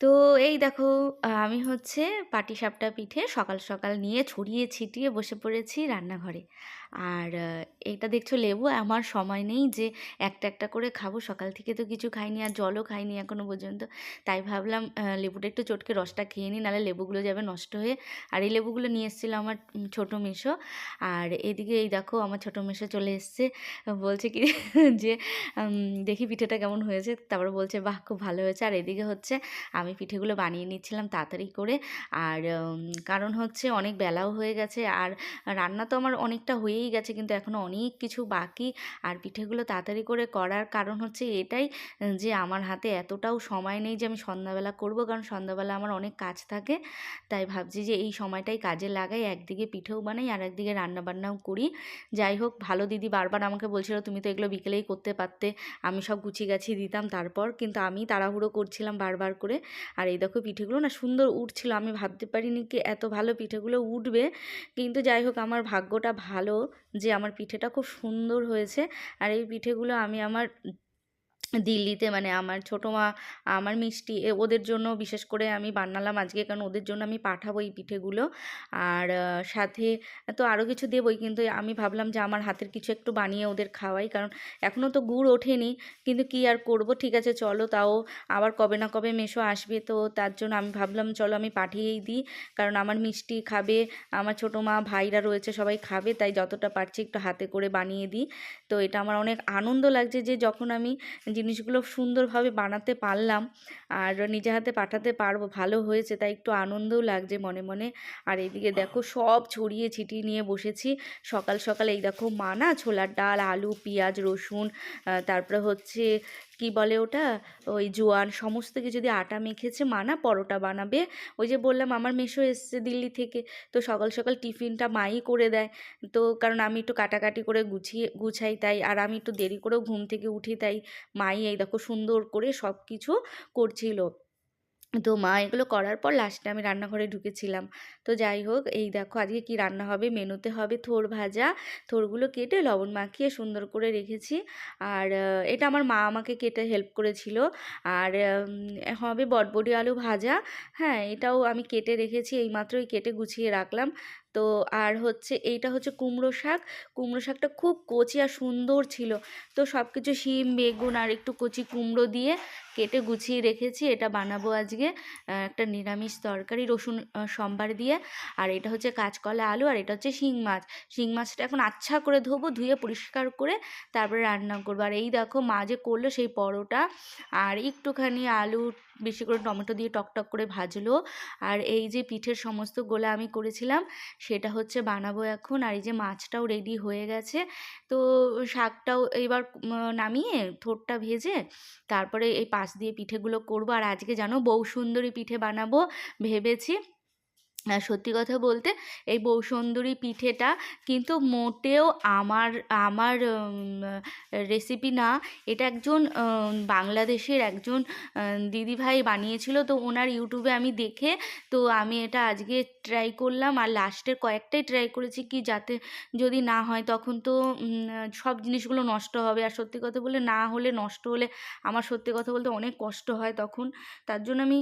তো এই দেখো আমি হচ্ছে পাটিসাপটা পিঠে সকাল, সকাল নিয়ে ছড়িয়ে ছিটিয়ে বসে পড়েছি রান্নাঘরে। আর এটা দেখছ লেবু আমার সময় নেই যে একটা, একটা করে খাব। সকাল থেকে তো কিছু খাইনি আর জলও খাইনি এখনও পর্যন্ত। তাই ভাবলাম লেবুটা একটু চটকে রসটা খেয়ে নিই নাহলে লেবুগুলো যাবে নষ্ট হয়ে। আর এই লেবুগুলো নিয়ে এসেছিল আমার ছোট মেসো। আর এদিকে এই দেখো আমার ছোট মেশো চলে এসছে। বলছে কি যে দেখি পিঠেটা কেমন হয়েছে? তারপর বলছে, "বাহ! খুব ভালো হয়েছে।" আর এদিকে হচ্ছে আমি পিঠেগুলো বানিয়ে নিচ্ছিলাম তাড়াতাড়ি করে। আর কারণ হচ্ছে অনেক বেলাও হয়ে গেছে আর রান্না তো আমার অনেকটা হয়েই গেছে কিন্তু এখনও অনেক কিছু বাকি। আর পিঠেগুলো তাড়াতাড়ি করে করার কারণ হচ্ছে এটাই যে আমার হাতে এতটাও সময় নেই যে আমি সন্ধ্যাবেলা করব। কারণ সন্ধ্যাবেলা আমার অনেক কাজ থাকে। তাই ভাবছি যে এই সময়টাই কাজে লাগাই। একদিকে পিঠেও বানাই আর একদিকে রান্নাবান্নাও করি। যাই হোক ভালো দিদি বারবার আমাকে বলছিল, "তুমি তো এগুলো বিকেলেই করতে পারতে। আমি সব গুছিয়ে গাছিয়ে দিতাম তারপর।" কিন্তু আমি তাড়াহুড়ো করছিলাম বারবার করে। আর এই দেখো পিঠেগুলো না সুন্দর উঠছিল। আমি ভাবতে পারিনি কি এত ভালো পিঠেগুলো উঠবে। কিন্তু যাই হোক, আমার ভাগ্যটা ভালো যে আমার পিঠেটা খুব সুন্দর হয়েছে। আর এই পিঠেগুলো আমি আমার দিল্লিতে মানে আমার ছোটো মা, আমার মিষ্টি ওদের জন্য বিশেষ করে আমি বানালাম আজকে কারণ ওদের জন্য আমি পাঠাবো এই পিঠেগুলো। আর সাথে তো আরও কিছু দেবই কিন্তু আমি ভাবলাম যে আমার হাতের কিছু একটু বানিয়ে ওদের খাওয়াই। কারণ এখনও তো গুড় ওঠেনি। কিন্তু কী আর করব ঠিক আছে চলো তাও আবার কবে না কবে মেসো আসবে তো তার জন্য আমি ভাবলাম চলো আমি পাঠিয়েই দিই। কারণ আমার মিষ্টি খাবে, আমার ছোটো মা, ভাইরা রয়েছে সবাই খাবে তাই যতটা পারছি একটু হাতে করে বানিয়ে দিই। তো এটা আমার অনেক আনন্দ লাগছে যে যখন আমি জিনিসগুলো সুন্দরভাবে বানাতে পারলাম আর নিজে হাতে পাঠাতে পারব ভালো হয়েছে তাই একটু আনন্দও লাগছে মনে, মনে। আর এদিকে দেখো সব ছড়িয়ে ছিটিয়ে নিয়ে বসেছি। সকাল, সকাল এই দেখো মানা ছোলার ডাল, আলু, পেঁয়াজ, রসুন তারপরে হচ্ছে কি বলে ওটা? ওই জোয়ান সমস্ত কিছু যদি আটা মেখেছে মানা পরোটা বানাবে। ওই যে বললাম আমার মেশো এসছে দিল্লি থেকে। তো সকাল, সকাল টিফিনটা মাই করে দেয়। তো কারণ আমি একটু কাটাকাটি করে গুছিয়ে গুছাই তাই। আর আমি একটু দেরি করেও ঘুম থেকে উঠি তাই মাই এই দেখো সুন্দর করে সব কিছু করছিল। তো মা এগুলো করার পর লাস্টে আমি রান্নাঘরে ঢুকেছিলাম। তো যাই হোক এই দেখো আজকে কি রান্না হবে মেনুতে হবে থোর ভাজা। থোরগুলো কেটে লবণ মাখিয়ে সুন্দর করে রেখেছি। আর এটা আমার মা আমাকে কেটে হেল্প করেছিল। আর হবে বটবটি আলু ভাজা। হ্যাঁ, এটাও আমি কেটে রেখেছি এইমাত্রই কেটে গুছিয়ে রাখলাম। তো আর হচ্ছে এইটা হচ্ছে কুমড়ো শাক। কুমড়ো শাকটা খুব কচি আর সুন্দর ছিল। তো সব কিছু শিম, বেগুন আর একটু কচি কুমড়ো দিয়ে কেটে গুছিয়ে রেখেছি। এটা বানাবো আজকে একটা নিরামিষ তরকারি রসুন সম্বার দিয়ে। আর এটা হচ্ছে কাঁচকলা আলু আর এটা হচ্ছে শিং মাছ। শিং মাছটা এখন আচ্ছা করে ধোবো, ধুয়ে পরিষ্কার করে তারপরে রান্না করব। আর এই দেখো মা যে করল সেই পরোটা আর একটুখানি আলু বেশি করে টমেটো দিয়ে টকটক করে ভাজলো। আর এই যে পিঠের সমস্ত গোলা আমি করেছিলাম সেটা হচ্ছে বানাবো এখন। আর এই যে মাছটাও রেডি হয়ে গেছে। তো শাকটাও এবার নামিয়ে থোরটা ভেজে তারপরে এই পাশ দিয়ে পিঠেগুলো করব। আর আজকে জানো বউ সুন্দরী পিঠে বানাবো ভেবেছি। সত্যি কথা বলতে এই বৌসুন্দরী পিঠেটা কিন্তু মোটেও আমার আমার রেসিপি না। এটা একজন বাংলাদেশের একজন দিদিভাই বানিয়েছিল। তো ওনার ইউটিউবে আমি দেখে, তো আমি এটা আজকে ট্রাই করলাম। আর লাস্টের কয়েকটাই ট্রাই করেছি কি যাতে যদি না হয় তখন তো সব জিনিসগুলো নষ্ট হবে। আর সত্যি কথা বলে না হলে নষ্ট হলে আমার সত্যি কথা বলতে অনেক কষ্ট হয় তখন। তার জন্য আমি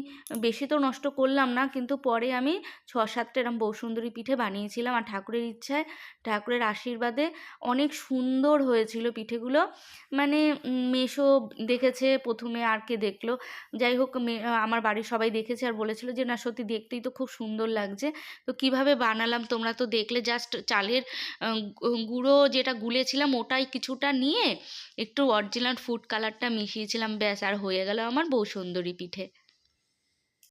বেশি তো নষ্ট করলাম না। কিন্তু পরে আমি ৬-৭ টা এরম বউসুন্দরী পিঠে বানিয়েছিলাম। আর ঠাকুরের ইচ্ছায় ঠাকুরের আশীর্বাদে অনেক সুন্দর হয়েছিল পিঠেগুলো। মানে মেশো দেখেছে প্রথমে আর কে দেখল। যাই হোক আমার বাড়ির সবাই দেখেছে আর বলেছিল যে, "না সত্যি দেখতেই তো খুব সুন্দর লাগছে।" তো কীভাবে বানালাম তোমরা তো দেখলে জাস্ট চালের গুঁড়ো যেটা গুলেছিলাম ওটাই কিছুটা নিয়ে একটু অরিজিনাল ফুড কালারটা মিশিয়েছিলাম ব্যাস আর হয়ে গেল আমার বৌসুন্দরী পিঠে।